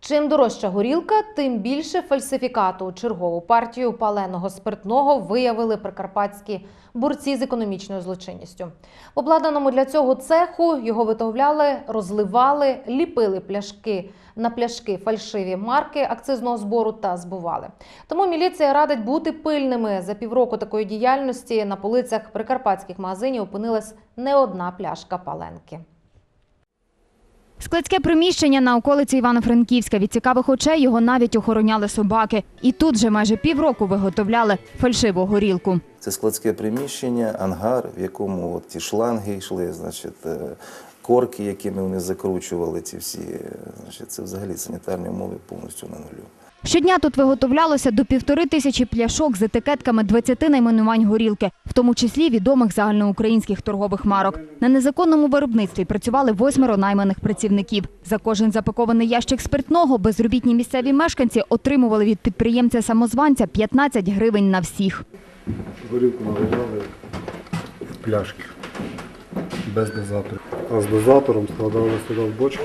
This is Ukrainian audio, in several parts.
Чим дорожча горілка, тим більше фальсифікату. Чергову партію паленого спиртного виявили прикарпатські борці з економічною злочинністю. В обладнаному для цього цеху його виготовляли, розливали, ліпили пляшки на пляшки фальшиві марки акцизного збору та збували. Тому міліція радить бути пильними. За півроку такої діяльності на полицях прикарпатських магазинів опинилась не одна пляшка паленки. Складське приміщення на околиці Івано-Франківська. Від цікавих очей його навіть охороняли собаки. І тут же майже півроку виготовляли фальшиву горілку. Це складське приміщення, ангар, в якому от ті шланги йшли, значить, е, корки, якими вони закручували ці всі. е, Значить, це взагалі санітарні умови повністю на нулю. Щодня тут виготовлялося до півтори тисячі пляшок з етикетками 20 найменувань горілки, в тому числі відомих загальноукраїнських торгових марок. На незаконному виробництві працювали восьмеро найманих працівників. За кожен запакований ящик спиртного безробітні місцеві мешканці отримували від підприємця-самозванця 15 гривень на всіх. Горілку наливали в пляшки без дозаторів. А з дозатором складали сюди в бочку.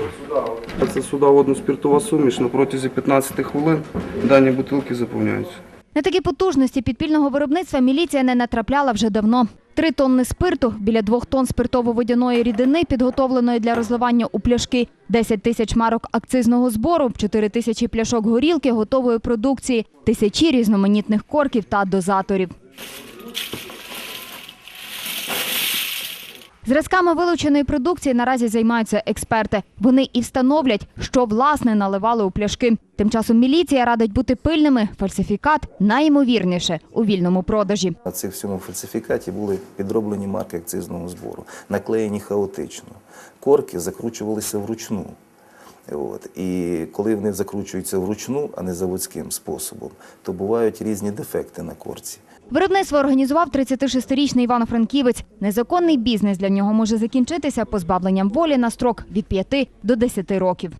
Це судово-спиртова суміш. На протязі 15 хвилин дані бутилки заповняються. На такі потужності підпільного виробництва міліція не натрапляла вже давно. Три тонни спирту, біля двох тонн спиртово-водяної рідини, підготовленої для розливання у пляшки, 10 тисяч марок акцизного збору, 4 тисячі пляшок горілки, готової продукції, тисячі різноманітних корків та дозаторів. Зразками вилученої продукції наразі займаються експерти. Вони і встановлять, що власне наливали у пляшки. Тим часом міліція радить бути пильними. Фальсифікат найімовірніше у вільному продажі. На цих всьому фальсифікаті були підроблені марки акцизного збору, наклеєні хаотично. Корки закручувалися вручну. От. І коли вони закручуються вручну, а не заводським способом, то бувають різні дефекти на корці. Виробництво організував 36-річний Івано-Франківець. Незаконний бізнес для нього може закінчитися позбавленням волі на строк від 5 до 10 років.